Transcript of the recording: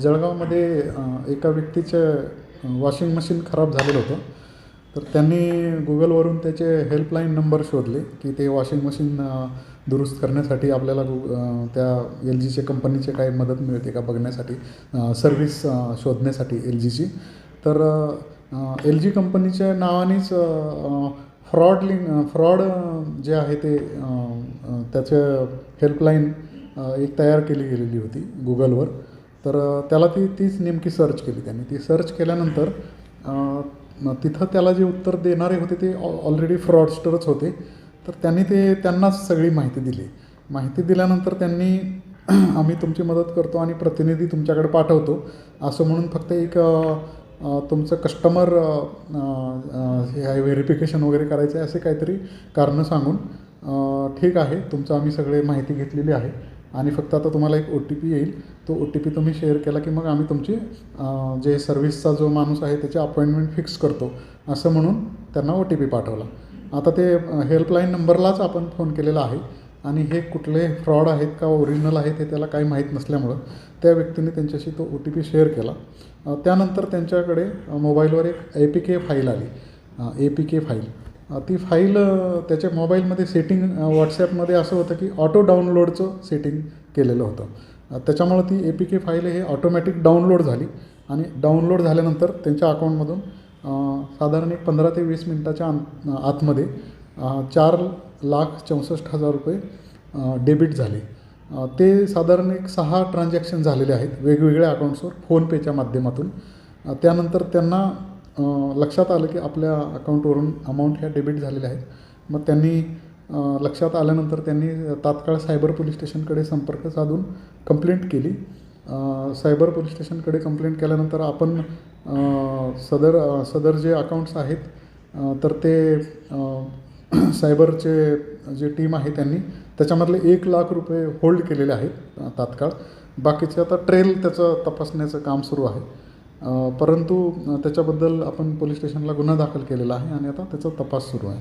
जळगावमध्ये एका व्यक्तीचं वॉशिंग मशीन खराब झालेलं होतं. तर त्यांनी गुगलवरून त्याचे हेल्पलाईन नंबर शोधले की ते वॉशिंग मशीन दुरुस्त करण्यासाठी आपल्याला गु त्या एल जीचे कंपनीचे काही मदत मिळते का बघण्यासाठी सर्विस शोधण्यासाठी एल जीची तर एल जी कंपनीच्या नावानेच फ्रॉड लिंक फ्रॉड जे आहे ते त्याचं हेल्पलाईन एक तयार केली गेलेली होती गुगलवर. तर त्याला ती तीच नेमकी सर्च केली त्यांनी. ती सर्च केल्यानंतर तिथं त्याला जे उत्तर देणारे होते ते ऑ ऑलरेडी फ्रॉडस्टरच होते. तर त्यांनी ते त्यांनाच सगळी माहिती दिली. माहिती दिल्यानंतर त्यांनी आम्ही तुमची मदत करतो आणि प्रतिनिधी तुमच्याकडे पाठवतो. असं म्हणून फक्त एक तुमचं कस्टमर हे व्हेरिफिकेशन वगैरे करायचं आहे असे काहीतरी कारणं सांगून ठीक आहे तुमचं आम्ही सगळे माहिती घेतलेली आहे. आणि फक्त आता तुम्हाला एक ओ टी पी येईल. तो ओ टी पी तुम्ही शेअर केला की मग आम्ही तुमची जे सर्व्हिसचा जो माणूस आहे त्याची अपॉइंटमेंट फिक्स करतो. असं म्हणून त्यांना ओ टी पी पाठवला. आता ते हेल्पलाईन नंबरलाच आपण फोन केलेला आहे. आणि हे कुठले फ्रॉड आहेत का ओरिजिनल आहेत हे त्याला काही माहीत नसल्यामुळं त्या व्यक्तीने त्यांच्याशी तो ओ टी पी शेअर केला. त्यानंतर त्यांच्याकडे मोबाईलवर एक ए पी के फाईल आली. ए पी के फाईल ती फाईल त्याच्या मोबाईलमध्ये सेटिंग व्हॉट्सॲपमध्ये असं होतं की ऑटो डाउनलोडचं सेटिंग केलेलं होतं. त्याच्यामुळं ती ए पी के फाईल हे ऑटोमॅटिक डाउनलोड झाली आणि डाउनलोड झाल्यानंतर त्यांच्या अकाउंटमधून साधारण एक पंधरा ते वीस मिनटाच्या आत आतमध्ये चार लाख चौसष्ट हजार रुपये डेबिट झाले. ते साधारण एक सहा ट्रान्झॅक्शन झालेले आहेत वेगवेगळ्या अकाउंट्सवर फोनपेच्या माध्यमातून. त्यानंतर त्यांना लक्षात आलं की आपल्या अकाउंटवरून अमाऊंट ह्या डेबिट झालेल्या आहेत. मग त्यांनी लक्षात आल्यानंतर त्यांनी तात्काळ सायबर पोलीस स्टेशनकडे संपर्क साधून कंप्लेंट केली. सायबर पोलीस स्टेशनकडे कंप्लेंट केल्यानंतर आपण सदर सदर जे अकाउंट्स आहेत तर ते सायबरचे जे टीम आहे त्यांनी त्याच्यामधले एक लाख रुपये होल्ड केलेले आहेत तात्काळ. बाकीचे आता ट्रेल त्याचं तपासण्याचं काम सुरू आहे. परंतु त्याच्याबद्दल आपण पोलीस स्टेशनला गुन्हा दाखल केलेला आहे आणि आता त्याचा तपास सुरू आहे.